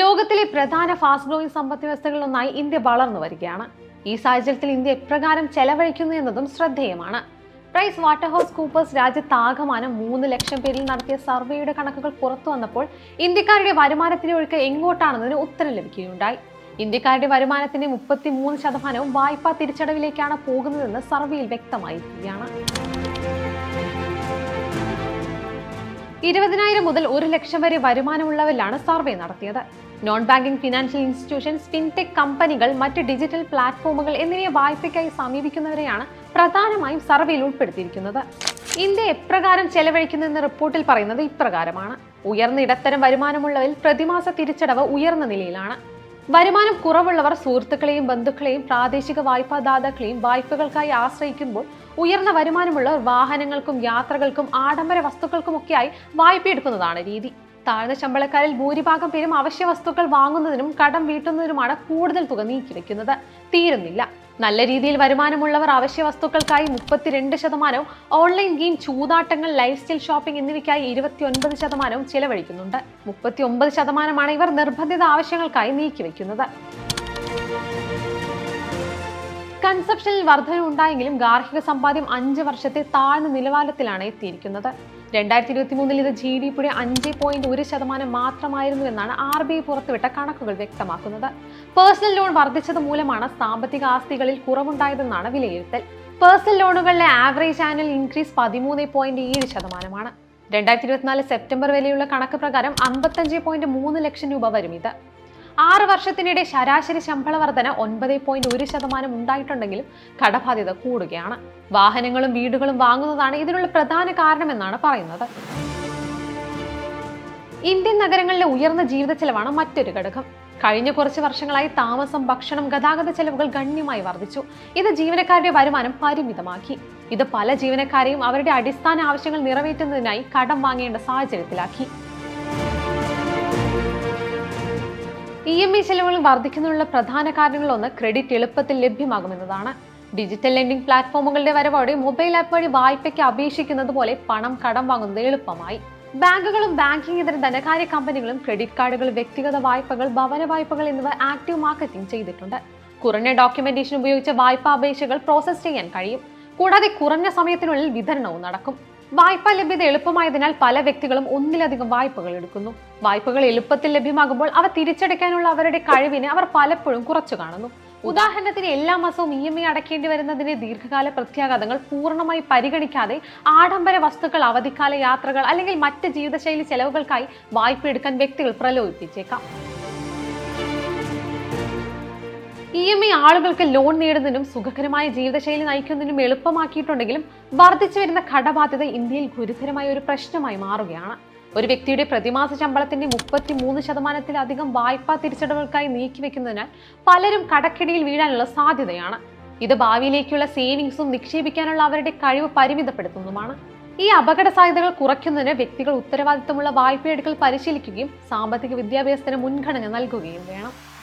ലോകത്തിലെ പ്രധാന fast growing സമ്പദ് വ്യവസ്ഥകളിലൊന്നായി ഇന്ത്യ വളർന്നു വരികയാണ്. ഈ സാഹചര്യത്തിൽ ഇന്ത്യ എപ്രകാരം ചെലവഴിക്കുന്നു എന്നതും ശ്രദ്ധേയമാണ്. പ്രൈസ് വാട്ടർ ഹൗസ് കൂപ്പേഴ്സ് രാജ്യത്താകമാനം മൂന്ന് ലക്ഷം പേരിൽ നടത്തിയ സർവേയുടെ കണക്കുകൾ പുറത്തു വന്നപ്പോൾ ഇന്ത്യക്കാരുടെ വരുമാനത്തിന്റെ ഒഴുക്ക് എങ്ങോട്ടാണെന്നതിന് ഉത്തരം ലഭിക്കുകയുണ്ടായി. ഇന്ത്യക്കാരുടെ വരുമാനത്തിന്റെ മുപ്പത്തി മൂന്ന് ശതമാനവും വായ്പാ തിരിച്ചടവിലേക്കാണ് പോകുന്നതെന്ന് സർവേയിൽ വ്യക്തമായിരിക്കുകയാണ്. ഇരുപതിനായിരം മുതൽ ഒരു ലക്ഷം വരെ വരുമാനമുള്ളവരിലാണ് സർവേ നടത്തിയത്. Non banking financial institutions fintech കമ്പനികൾ മറ്റ് ഡിജിറ്റൽ പ്ലാറ്റ്ഫോമുകൾ എന്നിവയെ വായ്പയ്ക്കായി സമീപിക്കുന്നവരെയാണ് പ്രധാനമായും സർവേയിൽ ഉൾപ്പെടുത്തിയിരിക്കുന്നത്. ഇന്ത്യ എപ്രകാരം ചെലവഴിക്കുന്നു എന്ന റിപ്പോർട്ടിൽ പറയുന്നത് ഇപ്രകാരമാണ്. ഉയർന്ന ഇടത്തരം വരുമാനമുള്ളവരിൽ പ്രതിമാസ തിരിച്ചടവ് ഉയർന്ന നിലയിലാണ്. വരുമാനം കുറവുള്ളവർ സുഹൃത്തുക്കളെയും ബന്ധുക്കളെയും പ്രാദേശിക വായ്പാദാതാക്കളെയും വായ്പകൾക്കായി ആശ്രയിക്കുമ്പോൾ ഉയർന്ന വരുമാനമുള്ളവർ വാഹനങ്ങൾക്കും യാത്രകൾക്കും ആഡംബര വസ്തുക്കൾക്കുമൊക്കെയായി വായ്പയെടുക്കുന്നതാണ് രീതി. താഴ്ന്ന ശമ്പളക്കാരിൽ ഭൂരിഭാഗം പേരും അവശ്യ വസ്തുക്കൾ വാങ്ങുന്നതിനും കടം വീട്ടുന്നതിനുമാണ് കൂടുതൽ തുക നീക്കിവെക്കുന്നത്. തീരുന്നില്ല. നല്ല രീതിയിൽ വരുമാനമുള്ളവർ അവശ്യ വസ്തുക്കൾക്കായി മുപ്പത്തിരണ്ട് ശതമാനവും ഓൺലൈൻ ഗെയിം ചൂതാട്ടങ്ങൾ ലൈഫ് സ്റ്റൈൽ ഷോപ്പിംഗ് എന്നിവയ്ക്കായി ഇരുപത്തി ഒൻപത് ശതമാനവും ചിലവഴിക്കുന്നുണ്ട്. മുപ്പത്തി ഒമ്പത് ശതമാനമാണ് ഇവർ നിർബന്ധിത ആവശ്യങ്ങൾക്കായി നീക്കിവെക്കുന്നത്. കൺസപ്ഷനിൽ വർധന ഉണ്ടായെങ്കിലും ഗാർഹിക സമ്പാദ്യം അഞ്ച് വർഷത്തെ താഴ്ന്ന നിലവാരത്തിലാണ് എത്തിയിരിക്കുന്നത്. രണ്ടായിരത്തി ഇരുപത്തി മൂന്നിൽ ഇത് ജി ഡി പിയുടെ അഞ്ച് പോയിന്റ് ഒരു ശതമാനം മാത്രമായിരുന്നു എന്നാണ് ആർ ബി ഐ പുറത്തുവിട്ട കണക്കുകൾ വ്യക്തമാക്കുന്നത്. പേഴ്സണൽ ലോൺ വർദ്ധിച്ചത് മൂലമാണ് സാമ്പത്തിക ആസ്തികളിൽ കുറവുണ്ടായതെന്നാണ് വിലയിരുത്തൽ. പേഴ്സണൽ ലോണുകളിലെ ആവറേജ് ആനുവൽ ഇൻക്രീസ് പതിമൂന്ന് പോയിന്റ് ഏഴ് ശതമാനമാണ്. രണ്ടായിരത്തി ഇരുപത്തിനാല് സെപ്റ്റംബർ വരെയുള്ള കണക്ക് പ്രകാരം അമ്പത്തഞ്ച് പോയിന്റ് മൂന്ന് ലക്ഷം രൂപ വരും ഇത്. ആറ് വർഷത്തിനിടെ ശരാശരി ശമ്പള വർധന ഒൻപത് പോയിന്റ് ഒരു ശതമാനം ഉണ്ടായിട്ടുണ്ടെങ്കിലും കടബാധ്യത കൂടുകയാണ്. വാഹനങ്ങളും വീടുകളും വാങ്ങുന്നതാണ് ഇതിനുള്ള പ്രധാന കാരണമെന്നാണ് പറയുന്നത്. ഇന്ത്യൻ നഗരങ്ങളിലെ ഉയർന്ന ജീവിത ചെലവാണ് മറ്റൊരു ഘടകം. കഴിഞ്ഞ കുറച്ച് വർഷങ്ങളായി താമസം ഭക്ഷണം ഗതാഗത ചെലവുകൾ ഗണ്യമായി വർദ്ധിച്ചു ഇത് ജീവനക്കാരുടെ വരുമാനം പരിമിതമാക്കി. ഇത് പല ജീവനക്കാരെയും അവരുടെ അടിസ്ഥാന ആവശ്യങ്ങൾ നിറവേറ്റുന്നതിനായി കടം വാങ്ങേണ്ട സാഹചര്യത്തിലാക്കി. ഇ എം ഐ ചെലവുകൾ വർദ്ധിക്കുന്നതിനുള്ള പ്രധാന കാരണങ്ങളൊന്ന് ക്രെഡിറ്റ് എളുപ്പത്തിൽ ലഭ്യമാകുമെന്നതാണ്. ഡിജിറ്റൽ ലെൻഡിംഗ് പ്ലാറ്റ്ഫോമുകളുടെ വരവോടെ മൊബൈൽ ആപ്പ് വഴി വായ്പയ്ക്ക് അപേക്ഷിക്കുന്നത് പോലെ പണം കടം വാങ്ങുന്നത് എളുപ്പമായി. ബാങ്കുകളും ബാങ്കിംഗ് ഇതര ധനകാര്യ കമ്പനികളും ക്രെഡിറ്റ് കാർഡുകൾ വ്യക്തിഗത വായ്പകൾ ഭവന വായ്പകൾ എന്നിവ ആക്റ്റീവ് മാർക്കറ്റിംഗ് ചെയ്തിട്ടുണ്ട്. കുറഞ്ഞ ഡോക്യുമെന്റേഷൻ ഉപയോഗിച്ച് വായ്പാ അപേക്ഷകൾ പ്രോസസ് ചെയ്യാൻ കഴിയും. കൂടാതെ കുറഞ്ഞ സമയത്തിനുള്ളിൽ വിതരണവും നടക്കും. വായ്പാ ലഭ്യത എളുപ്പമായതിനാൽ പല വ്യക്തികളും ഒന്നിലധികം വായ്പകൾ എടുക്കുന്നു. വായ്പകൾ എളുപ്പത്തിൽ ലഭ്യമാകുമ്പോൾ അവ തിരിച്ചടയ്ക്കാനുള്ള അവരുടെ കഴിവിനെ അവർ പലപ്പോഴും കുറച്ചു കാണുന്നു. ഉദാഹരണത്തിന് എല്ലാ മാസവും ഇ എം ഐ അടയ്ക്കേണ്ടി വരുന്നതിന്റെ ദീർഘകാല പ്രത്യാഘാതങ്ങൾ പൂർണമായി പരിഗണിക്കാതെ ആഡംബര വസ്തുക്കൾ അവധിക്കാല യാത്രകൾ അല്ലെങ്കിൽ മറ്റ് ജീവിതശൈലി ചെലവുകൾക്കായി വായ്പ എടുക്കാൻ വ്യക്തികൾ പ്രലോഭിപ്പിച്ചേക്കാം. ഇ എം ഐ ആളുകൾക്ക് ലോൺ നേടുന്നതിനും സുഖകരമായ ജീവിതശൈലി നയിക്കുന്നതിനും എളുപ്പമാക്കിയിട്ടുണ്ടെങ്കിലും വർദ്ധിച്ചു വരുന്ന കടബാധ്യത ഇന്ത്യയിൽ ഗുരുതരമായ ഒരു പ്രശ്നമായി മാറുകയാണ്. ഒരു വ്യക്തിയുടെ പ്രതിമാസ ശമ്പളത്തിന്റെ മുപ്പത്തി മൂന്ന് ശതമാനത്തിലധികം വായ്പാ തിരിച്ചടവുകൾക്കായി നീക്കിവെക്കുന്നതിനാൽ പലരും കടക്കിടിയിൽ വീഴാനുള്ള സാധ്യതയാണ്. ഇത് ഭാവിയിലേക്കുള്ള സേവിങ്സും നിക്ഷേപിക്കാനുള്ള അവരുടെ കഴിവ് പരിമിതപ്പെടുത്തുന്നതുമാണ്. ഈ അപകട സാധ്യതകൾ കുറയ്ക്കുന്നതിന് വ്യക്തികൾ ഉത്തരവാദിത്തമുള്ള വായ്പയെടുക്കൽ പരിശീലിക്കുകയും സാമ്പത്തിക വിദ്യാഭ്യാസത്തിന് മുൻഗണന നൽകുകയും വേണം.